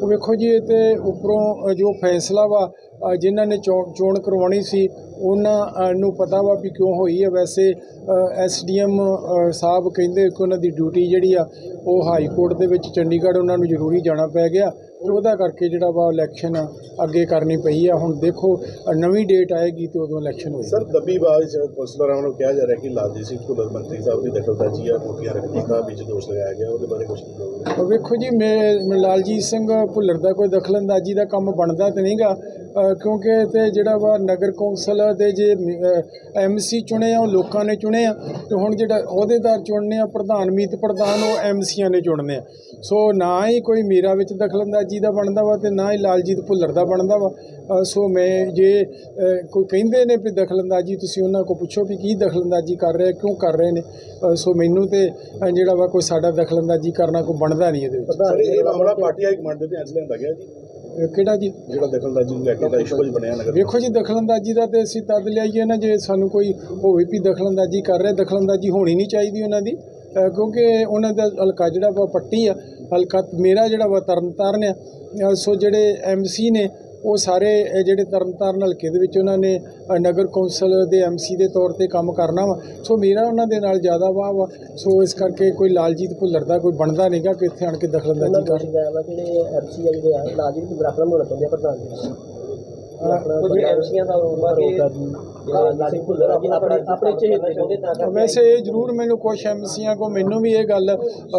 ਉਹ ਵੇਖੋ ਜੀ, ਇਹ ਤੇ ਉੱਪਰੋਂ ਜੋ ਫੈਸਲਾ ਵਾ ਜਿਨ੍ਹਾਂ ਨੇ ਚੋਣ ਚੋਣ ਕਰਵਾਉਣੀ ਸੀ, ਉਹਨਾਂ ਨੂੰ ਪਤਾ ਵਾ ਵੀ ਕਿਉਂ ਹੋਈ ਹੈ ਵੈਸੇ ਐਸਡੀਐਮ ਸਾਹਿਬ ਕਹਿੰਦੇ ਕਿ ਉਹਨਾਂ ਦੀ ਡਿਊਟੀ ਜਿਹੜੀ ਆ, ਉਹ ਹਾਈ ਕੋਰਟ ਦੇ ਵਿੱਚ ਚੰਡੀਗੜ੍ਹ ਉਹਨਾਂ ਨੂੰ ਜ਼ਰੂਰੀ ਜਾਣਾ ਪੈ ਗਿਆ। ਉਹਦਾ ਕਰਕੇ ਜਿਹੜਾ ਵਾ ਇਲੈਕਸ਼ਨ ਅੱਗੇ ਕਰਨੀ ਪਈ ਆ। ਹੁਣ ਦੇਖੋ ਨਵੀਂ ਡੇਟ ਆਏਗੀ ਤੇ ਉਦੋਂ ਇਲੈਕਸ਼ਨ ਹੋਏਗੀ ਸਰ ਦੱਬੀਬਾਜ਼ ਕੌਂਸਲਰਾਂ ਵੱਲੋਂ ਕਿਹਾ ਜਾ ਰਿਹਾ ਕਿ ਲਾਲਜੀਤ ਸਿੰਘ ਭੁੱਲਰ ਮੰਤਰੀ ਸਾਹਿਬ ਦੀ ਦਖਲਅੰਦਾਜ਼ੀ ਆ ਮੋਟੀਆਂ ਰਕਮਾਂ ਦਾ ਵਿੱਚ ਦੋਸ਼ ਲਗਾਇਆ ਗਿਆ ਉਹਦੇ ਬਾਰੇ ਕੁਝ ਵੇਖੋ ਜੀ ਮੈਂ ਲਾਲਜੀਤ ਸਿੰਘ ਭੁੱਲਰ ਦਾ ਕੋਈ ਦਖਲਅੰਦਾਜ਼ੀ ਦਾ ਕੰਮ ਬਣਦਾ ਤੇ ਨਹੀਂਗਾ। ਕਿਉਂਕਿ ਤੇ ਜਿਹੜਾ ਵਾ ਨਗਰ ਕੌਂਸਲ ਦੇ ਜੇ ਐਮਸੀ ਚੁਣੇ ਆ, ਉਹ ਲੋਕਾਂ ਨੇ ਚੁਣੇ ਆ, ਤੇ ਹੁਣ ਜਿਹੜਾ ਅਹੁਦੇਦਾਰ ਚੁਣਨੇ ਆ, ਪ੍ਰਧਾਨ ਮੀਤ ਪ੍ਰਧਾਨ, ਉਹ ਐਮਸੀਆਂ ਨੇ ਚੁਣਨੇ ਆ। ਸੋ ਨਾ ਹੀ ਕੋਈ ਮੇਰਾ ਵਿੱਚ ਦਖਲਅੰਦਾਜ਼ੀ ਦਾ ਬਣਦਾ ਵਾ, ਤੇ ਨਾ ਹੀ ਲਾਲਜੀਤ ਭੁੱਲਰ ਦਾ ਬਣਦਾ ਵਾ। ਸੋ ਮੈਂ ਜੇ ਕੋਈ ਕਹਿੰਦੇ ਨੇ ਵੀ ਦਖਲਅੰਦਾਜ਼ੀ, ਤੁਸੀਂ ਉਹਨਾਂ ਕੋਲ ਪੁੱਛੋ ਵੀ ਕੀ ਦਖਲਅੰਦਾਜ਼ੀ ਕਰ ਰਹੇ, ਕਿਉਂ ਕਰ ਰਹੇ ਨੇ? ਸੋ ਮੈਨੂੰ ਤੇ ਜਿਹੜਾ ਵਾ ਕੋਈ ਸਾਡਾ ਦਖਲਅੰਦਾਜ਼ੀ ਕਰਨਾ ਕੋਈ ਬਣਦਾ ਨਹੀਂ ਇਹਦੇ ਵਿੱਚ। ਇਹ ਮਾਮਲਾ ਪਾਰਟੀ ਹਾਈ ਕਮਾਂਡ ਦੇ ਧਿਆਨ 'ਚ ਲਿਆਂਦਾ ਗਿਆ ਜੀ। ਕਿਹੜਾ ਜੀ? ਜਿਹੜਾ ਦਖਲਅੰਦਾਜ਼ੀ ਨੂੰ ਲੈ ਕੇ ਦਾ ਇਸ਼ੂ ਬਣਿਆ ਨਗਰ ਵੇਖੋ ਜੀ ਦਖਲਅੰਦਾਜ਼ੀ ਦਾ ਤੇ ਅਸੀਂ ਤਦ ਲਿਆਈਏ ਨਾ ਜੇ ਸਾਨੂੰ ਕੋਈ ਹੋਵੇ ਵੀ ਦਖਲਅੰਦਾਜ਼ੀ ਕਰ ਰਿਹਾ ਦਖਲਅੰਦਾਜ਼ੀ ਹੋਣੀ ਨਹੀਂ ਚਾਹੀਦੀ ਉਹਨਾਂ ਦੀ। ਕਿਉਂਕਿ ਉਹਨਾਂ ਦਾ ਹਲਕਾ ਜਿਹੜਾ ਵਾ ਪੱਟੀ ਆ ਹਲਕਾ ਮੇਰਾ ਜਿਹੜਾ ਵਾ ਤਰਨਤਾਰਨ ਆ। ਸੋ ਜਿਹੜੇ ਐਮਸੀ ਨੇ ਉਹ ਸਾਰੇ ਜਿਹੜੇ ਤਰਨਤਾਰਨ ਹਲਕੇ ਦੇ ਵਿੱਚ ਉਹਨਾਂ ਨੇ ਨਗਰ ਕੌਂਸਲ ਦੇ ਐਮਸੀ ਦੇ ਤੌਰ ਤੇ ਕੰਮ ਕਰਨਾ ਵਾ। ਸੋ ਮੇਰਾ ਉਹਨਾਂ ਦੇ ਨਾਲ ਜ਼ਿਆਦਾ ਵਾਹ ਵਾ। ਸੋ ਇਸ ਕਰਕੇ ਕੋਈ ਲਾਲਜੀਤ ਭੁੱਲਰ ਦਾ ਕੋਈ ਬਣਦਾ ਨਹੀਂਗਾ ਕਿ ਇੱਥੇ ਆਣ ਕੇ ਦਖਲਅੰਦਾਜ਼ੀ ਕਰ। ਜਿਹੜੇ ਐਮਸੀ ਆ ਜਿਹੜੇ ਦੀ ਬਰਾਬਰ ਹੋਣਾ ਚਾਹੁੰਦੇ ਆ ਪ੍ਰਧਾਨ ਜੀ। ਆਪਣਾ ਐਮਸੀਆਂ ਦਾ ਭੁੱਲਰ ਆ ਵੈਸੇ ਇਹ ਜ਼ਰੂਰ ਮੈਨੂੰ ਕੁਝ ਐਮਸੀਆਂ ਕੋ ਮੈਨੂੰ ਵੀ ਇਹ ਗੱਲ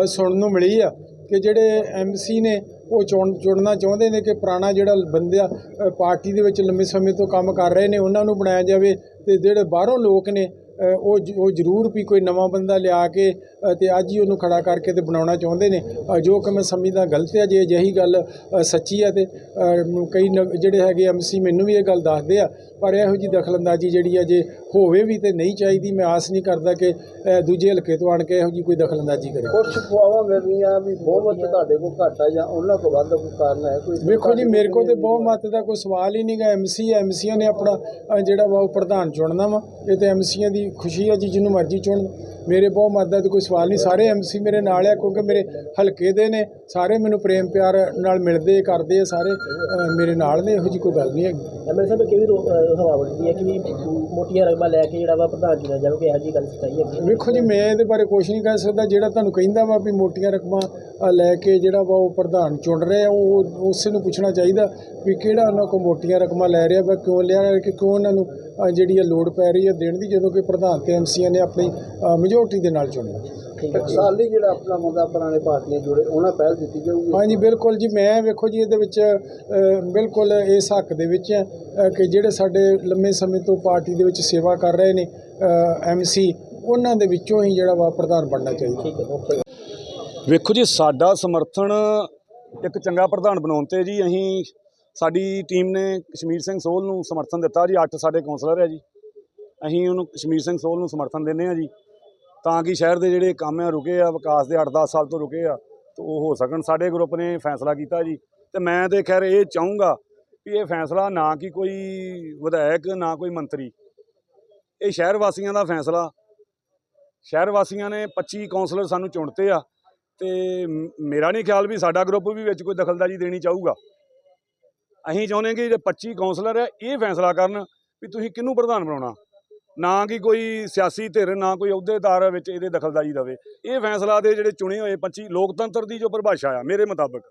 ਸੁਣਨ ਨੂੰ ਮਿਲੀ ਆ ਕਿ ਜਿਹੜੇ ਐਮਸੀ ਨੇ ਉਹ ਚੁਣ, ਚੁਣਨਾ ਚਾਹੁੰਦੇ ਨੇ ਕਿ ਪੁਰਾਣਾ ਜਿਹੜਾ ਬੰਦਿਆ ਪਾਰਟੀ ਦੇ ਵਿੱਚ ਲੰਮੇ ਸਮੇਂ ਤੋਂ ਕੰਮ ਕਰ ਰਹੇ ਨੇ, ਉਹਨਾਂ ਨੂੰ ਬਣਾਇਆ ਜਾਵੇ ਤੇ ਜਿਹੜੇ ਬਾਹਰੋਂ ਲੋਕ ਨੇ ਉਹ ਉਹ ਜ਼ਰੂਰ ਵੀ ਕੋਈ ਨਵਾਂ ਬੰਦਾ ਲਿਆ ਕੇ ਤੇ ਅੱਜ ਹੀ ਉਹਨੂੰ ਖੜਾ ਕਰਕੇ ਤੇ ਬਣਾਉਣਾ ਚਾਹੁੰਦੇ ਨੇ। ਜੋ ਕਿ ਮੈਂ ਸਮਝਦਾ ਗਲਤ ਹੈ ਜੇ ਅਜਿਹੀ ਗੱਲ ਸੱਚੀ ਹੈ ਤੇ ਕਈ ਜਿਹੜੇ ਹੈਗੇ ਐਮਸੀ ਮੈਨੂੰ ਵੀ ਇਹ ਗੱਲ ਦੱਸਦੇ ਆ ਪਰ ਇਹੋ ਜੀ ਦਖਲਅੰਦਾਜ਼ੀ ਜਿਹੜੀ ਆ ਜੇ ਹੋਵੇ ਵੀ ਤੇ ਨਹੀਂ ਚਾਹੀਦੀ ਮੈਂ ਆਸ ਨਹੀਂ ਕਰਦਾ ਕਿ ਦੂਜੇ ਹਲਕੇ ਤੋਂ ਆਣ ਕੇ ਇਹੋ ਜੀ ਕੋਈ ਦਖਲਅੰਦਾਜ਼ੀ ਕਰੇ। ਕੁਝ ਫੁਆਵਾਂ ਮਿਲਦੀਆਂ ਵੀ ਬਹੁਤ ਤੁਹਾਡੇ ਕੋਲ ਘੱਟ ਆ ਜਾਂ ਉਹਨਾਂ ਕੋਲ ਵੱਧ ਕੋਈ ਕਾਰਨ ਹੈ ਕੋਈ ਵੇਖੋ ਜੀ ਮੇਰੇ ਕੋਲ ਤੇ ਬਹੁਤ ਮਤ ਦਾ ਕੋਈ ਸਵਾਲ ਹੀ ਨਹੀਂਗਾ ਐਮਸੀ ਐਮਸੀਆਂ ਨੇ ਆਪਣਾ ਜਿਹੜਾ ਵਾ ਉਹ ਪ੍ਰਧਾਨ ਚੁਣਨਾ ਵਾ। ਇਹ ਤੇ ਐਮਸੀਆਂ ਦੀ ਖੁਸ਼ੀ ਹੈ ਜੀ ਜਿਹਨੂੰ ਮਰਜ਼ੀ ਚੁਣਨ ਮੇਰੇ ਬਹੁਤ ਮਤ ਦਾ ਕੋਈ ਸਵਾਲ ਨਹੀਂ। ਸਾਰੇ ਐਮਸੀ ਮੇਰੇ ਨਾਲ ਆ ਕਿਉਂਕਿ ਮੇਰੇ ਹਲਕੇ ਦੇ ਨੇ। ਸਾਰੇ ਮੈਨੂੰ ਪ੍ਰੇਮ ਪਿਆਰ ਨਾਲ ਮਿਲਦੇ ਕਰਦੇ ਆ ਸਾਰੇ। ਮੇਰੇ ਨਾਲ ਨੇ ਇਹੋ ਜੀ ਕੋਈ ਗੱਲ ਨਹੀਂ ਹੈਗੀ। ਐਮਐਲ ਸਾਹਿਬ ਕਿਵੇਂ ਹਵਾ ਉੱਡਦੀ ਹੈ ਕਿ ਮੋਟੀਆਂ ਰਕਮਾਂ ਲੈ ਕੇ ਜਿਹੜਾ ਵਾ ਪ੍ਰਧਾਨ ਜੀ ਦਾ ਜਾਵੇ ਕਿ ਇਹੋ ਜੀ ਗੱਲ ਸਤਾਈ ਹੈ। ਵੇਖੋ ਜੀ ਮੈਂ ਇਹਦੇ ਬਾਰੇ ਕੁਝ ਨਹੀਂ ਕਹਿ ਸਕਦਾ। ਜਿਹੜਾ ਤੁਹਾਨੂੰ ਕਹਿੰਦਾ ਵਾ ਵੀ ਮੋਟੀਆਂ ਰਕਮਾਂ ਲੈ ਕੇ ਜਿਹੜਾ ਵਾ ਉਹ ਪ੍ਰਧਾਨ ਚੁਣ ਰਿਹਾ ਉਹ ਉਸੇ ਨੂੰ ਪੁੱਛਣਾ ਚਾਹੀਦਾ ਵੀ ਕਿਹੜਾ ਉਹਨਾਂ ਕੋਲ ਮੋਟੀਆਂ ਰਕਮਾਂ ਲੈ ਰਿਹਾ ਵਾ ਕਿਉਂ ਲਿਆ ਰਿਹਾ ਕਿ ਕਿਉਂ ਉਹਨਾਂ ਨੂੰ ਜਿਹੜੀ ਆ ਲੋੜ ਪੈ ਰਹੀ ਹੈ ਦੇਣ ਦੀ ਜਦੋਂ ਕਿ ਪ੍ਰਧਾਨ ਤੇ ਐਮਸੀਆਂ ਨੇ ਆਪਣੀ ਮੈਜੋਰਟੀ ਦੇ ਨਾਲ ਚੁਣਿਆ ਟਕਸਾਲੀ ਜਿਹੜਾ ਆਪਣਾ ਮੁੱਦਾ ਪੁਰਾਣੇ ਪਾਰਟੀਆਂ ਜੁੜੇ ਉਹਨਾਂ ਪਹਿਲ ਦਿੱਤੀ ਜਾਊਗੀ? ਹਾਂਜੀ ਬਿਲਕੁਲ ਜੀ। ਮੈਂ ਵੇਖੋ ਜੀ ਇਹਦੇ ਵਿੱਚ ਬਿਲਕੁਲ ਇਸ ਹੱਕ ਦੇ ਵਿੱਚ ਹਾਂ ਕਿ ਜਿਹੜੇ ਸਾਡੇ ਲੰਮੇ ਸਮੇਂ ਤੋਂ ਪਾਰਟੀ ਦੇ ਵਿੱਚ ਸੇਵਾ ਕਰ ਰਹੇ ਨੇ ਐਮਸੀ ਉਹਨਾਂ ਦੇ ਵਿੱਚੋਂ ਹੀ ਜਿਹੜਾ ਵਾ ਪ੍ਰਧਾਨ ਬਣਨਾ ਚਾਹੀਦਾ। ਹੈ ਵੇਖੋ ਜੀ ਸਾਡਾ ਸਮਰਥਨ ਇੱਕ ਚੰਗਾ ਪ੍ਰਧਾਨ ਬਣਾਉਣ ਤੇ ਜੀ ਅਸੀਂ ਸਾਡੀ ਟੀਮ ਨੇ ਕਸ਼ਮੀਰ ਸਿੰਘ ਸੋਲ ਨੂੰ ਸਮਰਥਨ ਦਿੱਤਾ ਜੀ, ਅੱਠ ਸਾਡੇ ਕੌਂਸਲਰ ਹੈ ਜੀ। ਅਸੀਂ ਉਹਨੂੰ ਕਸ਼ਮੀਰ ਸਿੰਘ ਸੋਲ ਨੂੰ ਸਮਰਥਨ ਦਿੰਦੇ ਆ ਜੀ, ਤਾਂ ਕਿ ਸ਼ਹਿਰ ਦੇ ਜਿਹੜੇ ਕੰਮ ਆ, ਰੁਕੇ ਆ, ਵਿਕਾਸ ਦੇ 8-10 ਸਾਲ ਤੋਂ ਰੁਕੇ ਆ, ਤੇ ਉਹ ਹੋ ਸਕਣ। ਸਾਡੇ ਗਰੁੱਪ ਨੇ ਫੈਸਲਾ ਕੀਤਾ ਜੀ, ਤੇ ਮੈਂ ਤੇ ਖੈਰ ਇਹ ਚਾਹੂੰਗਾ ਵੀ ਇਹ ਫੈਸਲਾ ਨਾ ਕਿ ਕੋਈ ਵਿਧਾਇਕ, ਨਾ ਕੋਈ ਮੰਤਰੀ। ਇਹ ਸ਼ਹਿਰ ਵਾਸੀਆਂ ਦਾ ਫੈਸਲਾ। ਸ਼ਹਿਰ ਵਾਸੀਆਂ ਨੇ 25 ਕੌਂਸਲਰ ਸਾਨੂੰ ਚੁਣਤੇ ਆ, ਤੇ ਮੇਰਾ ਨਹੀਂ ਖਿਆਲ ਵੀ ਸਾਡਾ ਗਰੁੱਪ ਵੀ ਵਿੱਚ ਕੋਈ ਦਖਲਦਾਜ਼ੀ ਦੇਣੀ ਚਾਹੂਗਾ। ਅਸੀਂ ਚਾਹੁੰਦੇ ਕਿ ਜਿਹੜੇ 25 ਕੌਂਸਲਰ ਹੈ ਇਹ ਫੈਸਲਾ ਕਰਨ ਵੀ ਤੁਸੀਂ ਕਿਹਨੂੰ ਪ੍ਰਧਾਨ ਬਣਾਉਣਾ? ਨਾ ਕਿ ਕੋਈ ਸਿਆਸੀ ਧਿਰ, ਨਾ ਕੋਈ ਅਹੁਦੇਦਾਰ ਵਿੱਚ ਇਹਦੇ ਦਖਲਅੰਦਾਜ਼ੀ ਦੇਵੇ। ਇਹ ਫੈਸਲਾ ਦੇ ਜਿਹੜੇ ਚੁਣੇ ਹੋਏ 25 ਲੋਕਤੰਤਰ ਦੀ ਜੋ ਪਰਿਭਾਸ਼ਾ ਆ, ਮੇਰੇ ਮੁਤਾਬਕ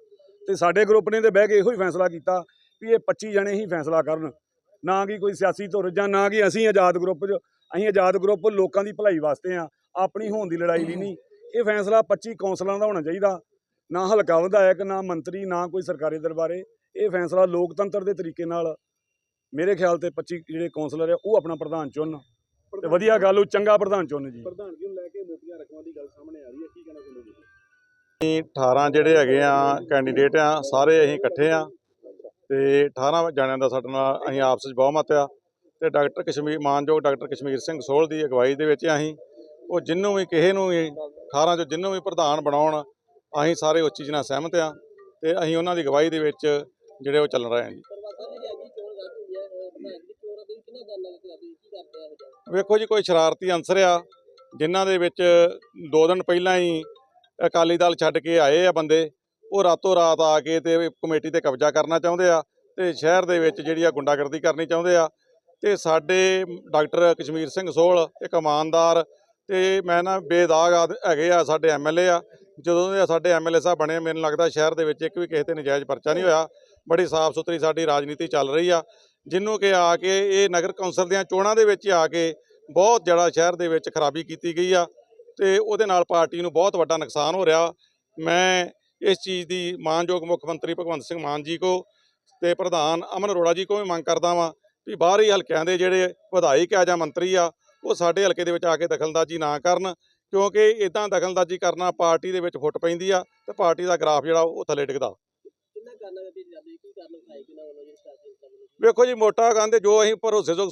ਤੇ ਸਾਡੇ ਗਰੁੱਪ ਨੇ ਤੇ ਬਹਿ ਕੇ ਇਹੋ ਹੀ ਫੈਸਲਾ ਕੀਤਾ ਵੀ ਇਹ 25 ਜਣੇ ਹੀ ਫੈਸਲਾ ਕਰਨ। ਨਾ ਕਿ ਕੋਈ ਸਿਆਸੀ ਧੁਰ ਜਾਂ ਨਾ ਕਿ ਅਸੀਂ ਆਜ਼ਾਦ ਗਰੁੱਪ 'ਚ, ਅਸੀਂ ਆਜ਼ਾਦ ਗਰੁੱਪ ਲੋਕਾਂ ਦੀ ਭਲਾਈ ਵਾਸਤੇ ਆ, ਆਪਣੀ ਹੋਣ ਦੀ ਲੜਾਈ ਲਈ ਨਹੀਂ। ਇਹ ਫੈਸਲਾ 25 ਕੌਂਸਲਰਾਂ ਦਾ ਹੋਣਾ ਚਾਹੀਦਾ। ਨਾ ਹਲਕਾ ਵਿਧਾਇਕ, ਨਾ ਮੰਤਰੀ, ਨਾ ਕੋਈ ਸਰਕਾਰੀ ਦਰਬਾਰੇ। ਇਹ ਫੈਸਲਾ ਲੋਕਤੰਤਰ ਦੇ ਤਰੀਕੇ ਨਾਲ ਮੇਰੇ ਖਿਆਲ ਤੇ 25 ਜਿਹੜੇ ਕੌਂਸਲਰ ਆ ਉਹ ਆਪਣਾ ਪ੍ਰਧਾਨ ਚੁਣਨ ਤੇ ਵਧੀਆ ਗੱਲ ਉਹ ਚੰਗਾ ਪ੍ਰਧਾਨ ਚੁਣਨ ਜੀ। ਪ੍ਰਧਾਨਗੀ ਨੂੰ ਲੈ ਕੇ ਮੋਟੀਆਂ ਰਕਮਾਂ ਦੀ ਗੱਲ ਸਾਹਮਣੇ ਆ ਰਹੀ ਹੈ? ਕੀ ਕਹਿਣਾ ਚਾਹੁੰਦੇ ਜੀ 18 ਜਿਹੜੇ ਹੈਗੇ ਆ ਕੈਂਡੀਡੇਟ ਆ ਸਾਰੇ ਅਸੀਂ ਇਕੱਠੇ ਆ। ਤੇ 18 ਜਣਿਆਂ ਦਾ ਸਾਡੇ ਨਾਲ ਅਸੀਂ ਆਪਸ ਵਿੱਚ ਬਹੁਮਤ ਆ। ਤੇ ਡਾਕਟਰ ਕਸ਼ਮੀਰ ਮਾਨਯੋਗ ਡਾਕਟਰ ਕਸ਼ਮੀਰ ਸਿੰਘ ਸੋਹਲ ਦੀ ਅਗਵਾਈ ਦੇ ਵਿੱਚ ਅਸੀਂ ਉਹ ਜਿੰਨੂੰ ਵੀ ਕਿਸੇ ਨੂੰ ਵੀ 18 ਚੋਂ ਜਿੰਨੂੰ ਵੀ ਪ੍ਰਧਾਨ ਬਣਾਉਣ ਅਸੀਂ ਸਾਰੇ ਉਸ ਚੀਜ਼ ਨਾਲ ਸਹਿਮਤ ਆ। ਤੇ ਅਸੀਂ ਉਹਨਾਂ ਦੀ ਅਗਵਾਈ ਦੇ ਵਿੱਚ ਜਿਹੜੇ ਉਹ ਚੱਲ ਰਹੇ ਆ ਜੀ। ਵੇਖੋ ਜੀ, ਕੋਈ ਸ਼ਰਾਰਤੀ ਅੰਸਰ ਆ, ਜਿਨ੍ਹਾਂ ਦੇ ਵਿੱਚ ਦੋ ਦਿਨ ਪਹਿਲਾਂ ਹੀ ਅਕਾਲੀ ਦਲ ਛੱਡ ਕੇ ਆਏ ਆ ਬੰਦੇ, ਉਹ ਰਾਤੋਂ ਰਾਤ ਆ ਕੇ ਤੇ ਕਮੇਟੀ ਤੇ ਕਬਜ਼ਾ ਕਰਨਾ ਚਾਹੁੰਦੇ ਆ ਤੇ ਸ਼ਹਿਰ ਦੇ ਵਿੱਚ ਜਿਹੜੀ ਆ ਗੁੰਡਾਗਰਦੀ ਕਰਨੀ ਚਾਹੁੰਦੇ ਆ। ਤੇ ਸਾਡੇ ਡਾਕਟਰ ਕਸ਼ਮੀਰ ਸਿੰਘ ਸੋਹਲ, ਇੱਕ ਇਮਾਨਦਾਰ ਤੇ ਮੈਂ ਨਾ ਬੇਦਾਗ ਆਦ- ਹੈਗੇ ਆ ਸਾਡੇ ਐਮਐਲਏ ਆ। ਜਦੋਂ ਦੇ ਸਾਡੇ ਐਮਐਲਏ ਸਾਹਿਬ ਬਣੇ, ਮੈਨੂੰ ਲੱਗਦਾ ਸ਼ਹਿਰ ਦੇ ਵਿੱਚ ਇੱਕ ਵੀ ਕਿਸੇ ਤੇ ਨਜਾਇਜ਼ ਪਰਚਾ ਨਹੀਂ ਹੋਇਆ। ਬੜੀ ਸਾਫ਼ ਸੁਥਰੀ ਸਾਡੀ ਰਾਜਨੀਤੀ ਚੱਲ ਰਹੀ ਆ ਜਿਹਨੂੰ ਕਿ ਆ ਕੇ ਇਹ ਨਗਰ ਕੌਂਸਲ ਦੀਆਂ ਚੋਣਾਂ ਦੇ ਵਿੱਚ ਆ ਕੇ ਬਹੁਤ ਜ਼ਿਆਦਾ ਸ਼ਹਿਰ ਦੇ ਵਿੱਚ ਖਰਾਬੀ ਕੀਤੀ ਗਈ ਆ ਤੇ ਉਹਦੇ ਨਾਲ ਪਾਰਟੀ ਨੂੰ ਬਹੁਤ ਵੱਡਾ ਨੁਕਸਾਨ ਹੋ ਰਿਹਾ। ਮੈਂ ਇਸ ਚੀਜ਼ ਦੀ ਮਾਨਯੋਗ ਮੁੱਖ ਮੰਤਰੀ ਭਗਵੰਤ ਸਿੰਘ ਮਾਨ ਜੀ ਕੋ ਤੇ ਪ੍ਰਧਾਨ ਅਮਨ ਅਰੋੜਾ ਜੀ ਕੋ ਵੀ ਮੰਗ ਕਰਦਾ ਵਾਂ ਵੀ ਬਾਹਰੀ ਹਲਕਿਆਂ ਦੇ ਜਿਹੜੇ ਵਿਧਾਇਕ ਆ ਜਾਂ ਮੰਤਰੀ ਆ, ਉਹ ਸਾਡੇ ਹਲਕੇ ਦੇ ਵਿੱਚ ਆ ਕੇ ਦਖਲਅੰਦਾਜ਼ੀ ਨਾ ਕਰਨ, ਕਿਉਂਕਿ ਇਦਾਂ ਦਖਲਅੰਦਾਜ਼ੀ ਕਰਨਾ ਪਾਰਟੀ ਦੇ ਵਿੱਚ ਫੁੱਟ ਪੈਂਦੀ ਆ ਤੇ ਪਾਰਟੀ ਦਾ ਗ੍ਰਾਫ ਜਿਹੜਾ ਉਹ ਥੱਲੇ ਡਿੱਗਦਾ। ਕਿੰਨਾ ਕਰਨਾ ਵੀ ਜਾਂਦੇ ਕੀ ਕਰਨ ਖਾਈ ਕਿਨਾਂ ਵੱਲੋਂ ਜਿਹੜੇ ਸਟਾਰਟਿੰਗ ਵੇਖੋ ਜੀ, ਮੋਟਾ ਕਹਿੰਦੇ ਜੋ ਅਸੀਂ ਭਰੋਸੇ ਭਰੋਸੇਯੋਗ